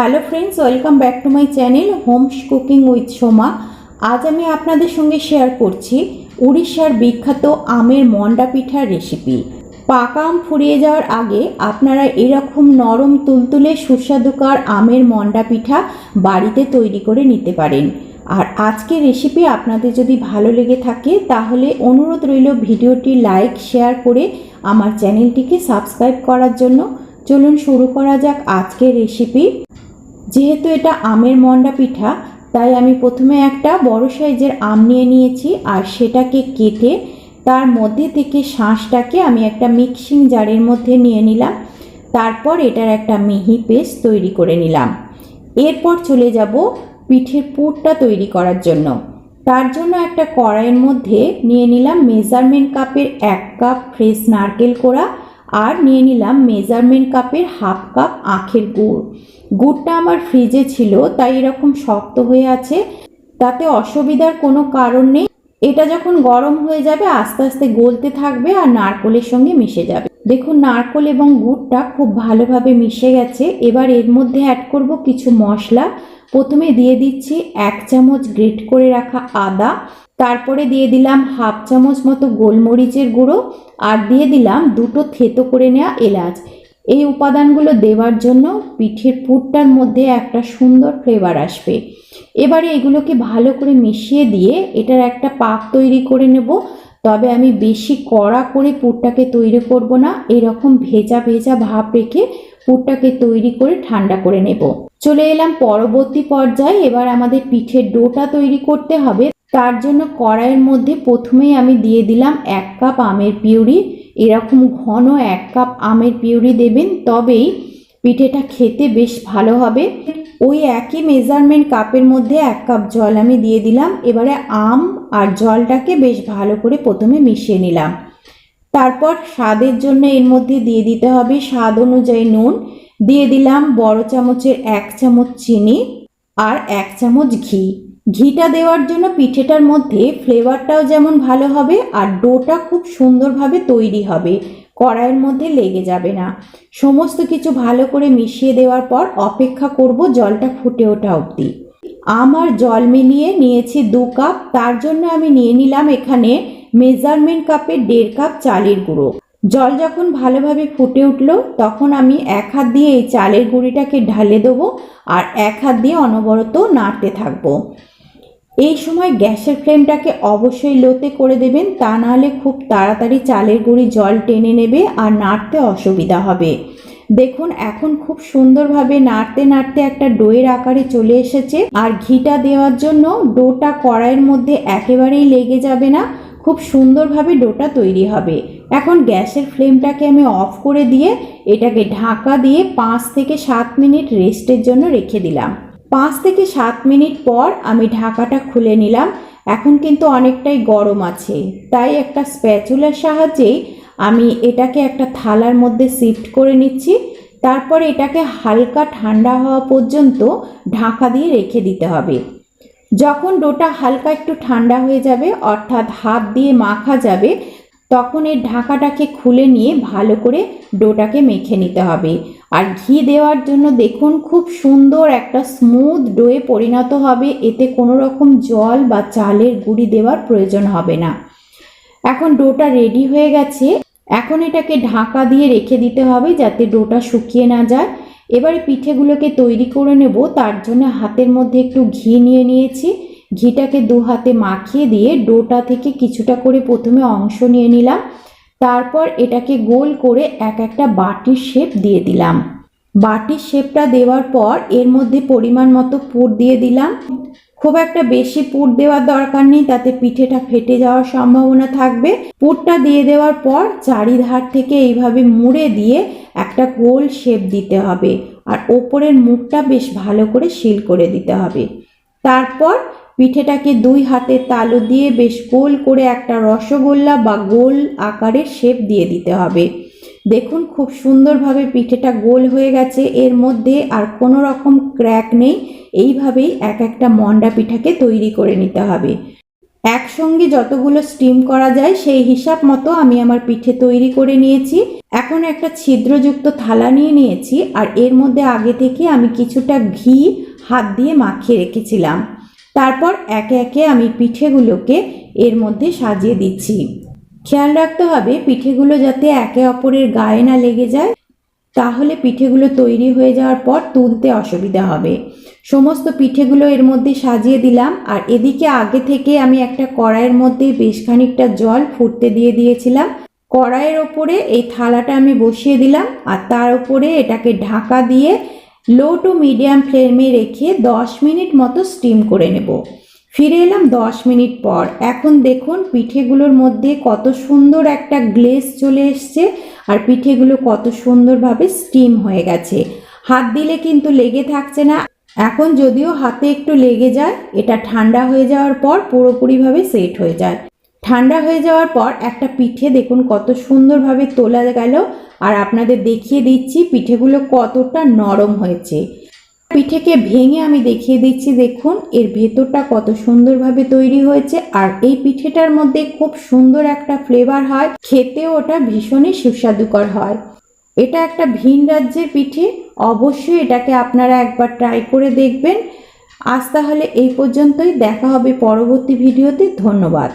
Hello friends welcome back to my channel homes cooking with Soma আজ আমি আপনাদের সঙ্গে শেয়ার করছি উড়িষ্যার বিখ্যাত আমের মন্ডা পিঠার রেসিপি পাকা আম ফুরিয়ে যাওয়ার আগে আপনারা এরকম নরম, তুলতুলে সুস্বাদুকার আমের মন্ডা পিঠা বাড়িতে তৈরি করে নিতে পারেন। আর আজকের রেসিপি আপনাদের যদি ভালো লেগে থাকে, তাহলে অনুরোধ রইল ভিডিওটি লাইক শেয়ার করে আমার চ্যানেলটিকে সাবস্ক্রাইব করার জন্য। চলুন শুরু করা যাক আজকের রেসিপি যেহেতু এটা আমের মন্ডা পিঠা, তাই আমি প্রথমে একটা বড় সাইজের আম নিয়ে নিয়েছি আর সেটাকে কেটে তার মধ্যে থেকে শাঁসটাকে আমি একটা মিক্সিং জারের মধ্যে নিয়ে নিলাম। তারপর এটার একটা মিহি পেস্ট তৈরি করে নিলাম। এরপর চলে যাব পিঠের পুরটা তৈরি করার জন্য। তার জন্য একটা কড়াইয়ের মধ্যে নিয়ে নিলাম মেজারমেন্ট কাপের এক কাপ ফ্রেশ নারকেল কোড়া আর নিয়ে নিলাম মেজারমেন্ট কাপের হাফ কাপ আখের গুড়। গুড়টা আমার ফ্রিজে ছিল, তাই এরকম শক্ত হয়ে আছে, তাতে অসুবিধার কোনো কারণ নেই। এটা যখন গরম হয়ে যাবে, আস্তে আস্তে গলতে থাকবে আর নারকলের সঙ্গে মিশে যাবে। দেখুন, নারকল এবং গুড়টা খুব ভালোভাবে মিশে গেছে। এবার এর মধ্যে অ্যাড করব কিছু মশলা। প্রথমে দিয়ে দিচ্ছি এক চামচ গ্রেট করে রাখা আদা। তারপরে দিয়ে দিলাম হাফ চামচ মতো গোলমরিচের গুঁড়ো। আর দিয়ে দিলাম দুটো থেতো করে নেওয়া এলাচ। এই উপাদানগুলো দেওয়ার জন্য পিঠের পুরটার মধ্যে একটা সুন্দর ফ্লেভার আসবে। এবারে এগুলোকে ভালো করে মিশিয়ে দিয়ে এটার একটা পাক তৈরি করে নেব। তবে আমি বেশি কড়া করে পুরটাকে তৈরি করব না, এরকম ভেজা ভেজা ভাব রেখে পুরটাকে তৈরি করে ঠান্ডা করে নেব। চলে এলাম পরবর্তী পর্যায়ে, এবার আমাদের পিঠের ডোটা তৈরি করতে হবে। তার জন্য কড়াইয়ের মধ্যে প্রথমেই আমি দিয়ে দিলাম এক কাপ আমের পিউরি। এরকম ঘন এক কাপ আমের পিউরি দেবেন, তবেই পিঠেটা খেতে বেশ ভালো হবে। ওই একই মেজারমেন্ট কাপের মধ্যে এক কাপ জল আমি দিয়ে দিলাম। এবারে আম আর জলটাকে বেশ ভালো করে প্রথমে মিশিয়ে নিলাম। তারপর স্বাদের জন্য এর মধ্যে দিয়ে দিতে হবে স্বাদ অনুযায়ী নুন। দিয়ে দিলাম বড় চামচের এক চামচ চিনি আর এক চামচ ঘি। ঘিটা দেওয়ার জন্য পিঠেটার মধ্যে ফ্লেভারটাও যেমন ভালো হবে আর ডোটা খুব সুন্দরভাবে তৈরি হবে, কড়াইয়ের মধ্যে লেগে যাবে না। সমস্ত কিছু ভালো করে মিশিয়ে দেওয়ার পর অপেক্ষা করব জলটা ফুটে ওঠা অবধি। আমার জল মিলিয়ে নিয়েছি দু কাপ, তার জন্য আমি নিয়ে নিলাম এখানে মেজারমেন্ট কাপে দেড় কাপ চালের গুঁড়ো। জল যখন ভালোভাবে ফুটে উঠল, তখন আমি এক হাত দিয়ে এই চালের গুঁড়িটাকে ঢালে দেবো আর এক হাত দিয়ে অনবরত নাড়তে থাকব। এই সময় গ্যাসের ফ্লেমটাকে অবশ্যই লোতে করে দেবেন, তা নাহলে খুব তাড়াতাড়ি চালের গুঁড়ি জল টেনে নেবে আর নাড়তে অসুবিধা হবে। দেখুন, এখন খুব সুন্দরভাবে নাড়তে নাড়তে একটা ডোয়ের আকারে চলে এসেছে আর ঘিটা দেওয়ার জন্য ডোটা কড়াইয়ের মধ্যে একেবারেই লেগে যাবে না, খুব সুন্দরভাবে ডোটা তৈরি হবে। এখন গ্যাসের ফ্লেমটাকে আমি অফ করে দিয়ে এটাকে ঢাকা দিয়ে পাঁচ থেকে সাত মিনিট রেস্টের জন্য রেখে দিলাম। পাঁচ থেকে সাত মিনিট পর আমি ঢাকাটা খুলে নিলাম। এখন কিন্তু অনেকটাই গরম আছে। তাই একটা স্প্যাচুলার সাহায্যেই আমি এটাকে একটা থালার মধ্যে শিফট করে নিচ্ছি। তারপর এটাকে হালকা ঠান্ডা হওয়া পর্যন্ত ঢাকা দিয়ে রেখে দিতে হবে। যখন ডোটা হালকা একটু ঠান্ডা হয়ে যাবে, অর্থাৎ হাত দিয়ে মাখা যাবে, তখন এর ঢাকাটাকে খুলে নিয়ে ভালো করে ডোটাকে মেখে নিতে হবে। আর ঘি দেওয়ার জন্য দেখুন খুব সুন্দর একটা স্মুথ ডোয়ে পরিণত হবে। এতে কোনো রকম জল বা চালের গুঁড়ি দেওয়ার প্রয়োজন হবে না। এখন ডোটা রেডি হয়ে গেছে। এখন এটাকে ঢাকা দিয়ে রেখে দিতে হবে যাতে ডোটা শুকিয়ে না যায়। এবারে পিঠেগুলোকে তৈরি করে নেব। তার জন্য হাতের মধ্যে একটু ঘি নিয়ে নিয়েছি। ঘিটাকে দু হাতে মাখিয়ে দিয়ে ডোটা থেকে কিছুটা করে প্রথমে অংশ নিয়ে নিলাম। তারপর এটাকে গোল করে এক একটা বাটির শেপ দিয়ে দিলাম। বাটির শেপটা দেওয়ার পর এর মধ্যে পরিমাণ মতো পুর দিয়ে দিলাম। খুব একটা বেশি পুর দেওয়ার দরকার নেই, তাতে পিঠেটা ফেটে যাওয়ার সম্ভাবনা থাকবে। পুরটা দিয়ে দেওয়ার পর চারিধার থেকে এইভাবে মুড়ে দিয়ে একটা গোল শেপ দিতে হবে। আর ওপরের মুখটা বেশ ভালো করে সিল করে দিতে হবে। তারপর পিঠেটাকে দুই হাতে তালু দিয়ে বেশ গোল করে একটা রসগোল্লা বা গোল আকারের শেপ দিয়ে দিতে হবে। দেখুন খুব সুন্দরভাবে পিঠেটা গোল হয়ে গেছে। এর মধ্যে আর কোনো রকম ক্র্যাক নেই। এইভাবেই এক একটা মন্ডা পিঠাকে তৈরি করে নিতে হবে। একসঙ্গে যতগুলো স্টিম করা যায়, সেই হিসাব মতো আমি আমার পিঠে তৈরি করে নিয়েছি। এখন একটা ছিদ্রযুক্ত থালা নিয়ে নিয়েছি। আর এর মধ্যে আগে থেকে আমি কিছুটা ঘি হাত দিয়ে মাখিয়ে রেখেছিলাম। তারপর একে একে আমি পিঠেগুলোকে এর মধ্যে সাজিয়ে দিচ্ছি। খেয়াল রাখতে হবে পিঠেগুলো যাতে একে অপরের গায়ে না লেগে যায়, তাহলে পিঠেগুলো তৈরি হয়ে যাওয়ার পর তুলতে অসুবিধা হবে। সমস্ত পিঠেগুলো এর মধ্যে সাজিয়ে দিলাম, আর এদিকে আগে থেকে আমি একটা কড়াইয়ের মধ্যে বেশ খানিকটা জল ফুটতে দিয়ে দিয়েছিলাম। কড়াইয়ের ওপরে এই থালাটা আমি বসিয়ে দিলাম, আর তার উপরে এটাকে ঢাকা দিয়ে লো টু মিডিয়াম ফ্লেমে রেখে দশ মিনিট মতো স্টিম করে নেব। ফিরে এলাম দশ মিনিট পর। এখন দেখুন পিঠেগুলোর মধ্যে কত সুন্দর একটা গ্লেজ চলে এসছে আর পিঠেগুলো কত সুন্দরভাবে স্টিম হয়ে গেছে। হাত দিলে কিন্তু লেগে থাকছে না। এখন যদিও হাতে একটু লেগে যায়, এটা ঠান্ডা হয়ে যাওয়ার পর পুরোপুরিভাবে সেট হয়ে যায়। ঠান্ডা হয়ে যাওয়ার পর একটা পিঠে দেখুন কত সুন্দরভাবে তোলা গেল। আর আপনাদের দেখিয়ে দিচ্ছি পিঠেগুলো কতটা নরম হয়েছে। পিঠেকে ভেঙে আমি দেখিয়ে দিচ্ছি, দেখুন, এর ভেতরটা কত সুন্দরভাবে তৈরি হয়েছে। আর এই পিঠেটার মধ্যে খুব সুন্দর একটা ফ্লেভার হয়, খেতেও ওটা ভীষণই সুস্বাদুকর হয়। এটা একটা ভিন রাজ্যের পিঠে, অবশ্যই এটাকে আপনারা একবার ট্রাই করে দেখবেন। আজ তাহলে এই পর্যন্তই, দেখা হবে পরবর্তী ভিডিওতে, ধন্যবাদ।